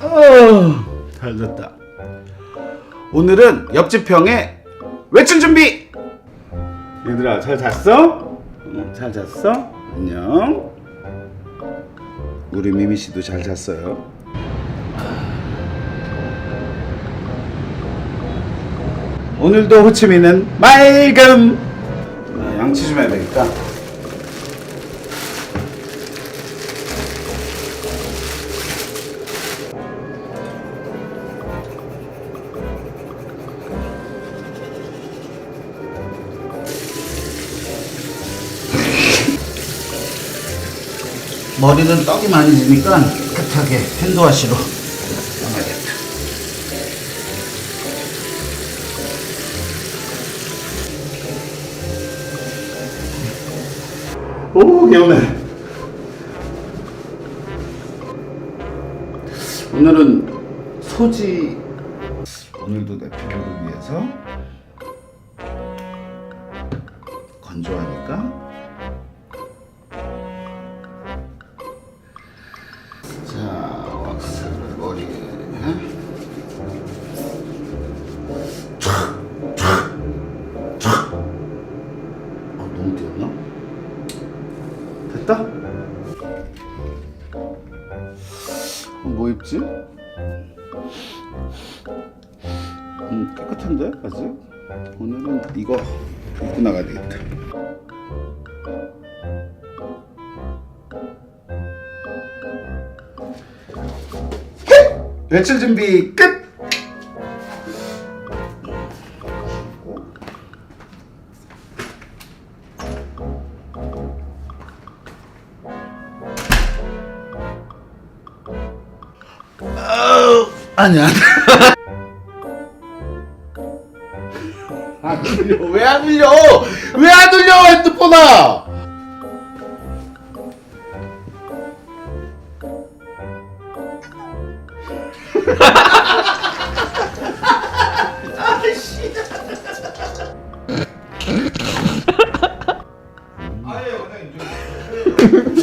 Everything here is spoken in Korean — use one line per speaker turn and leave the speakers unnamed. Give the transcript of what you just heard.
어, 잘 됐다. 오늘은 옆집 형의 외출 준비. 얘들아 잘 잤어? 응, 잘 잤어? 안녕. 우리 미미 씨도 잘 잤어요. 오늘도 호치민은 맑음. 아, 양치 좀 해야 되겠다. 머리는 떡이 많이 지니까 깨끗하게 핸드워시로 오 개운해. 오늘은 소지 오늘도 내 피부를 위해서 건조하니까 어, 뭐 입지? 음, 깨끗한데 아직? 오늘은 이거 입고 나가야 되겠다. 외출 준비 끝. 아니야. 안 울려. 왜 안 울려? 왜 안 울려 핸드폰아? 아이씨. 아예 원장님 좀.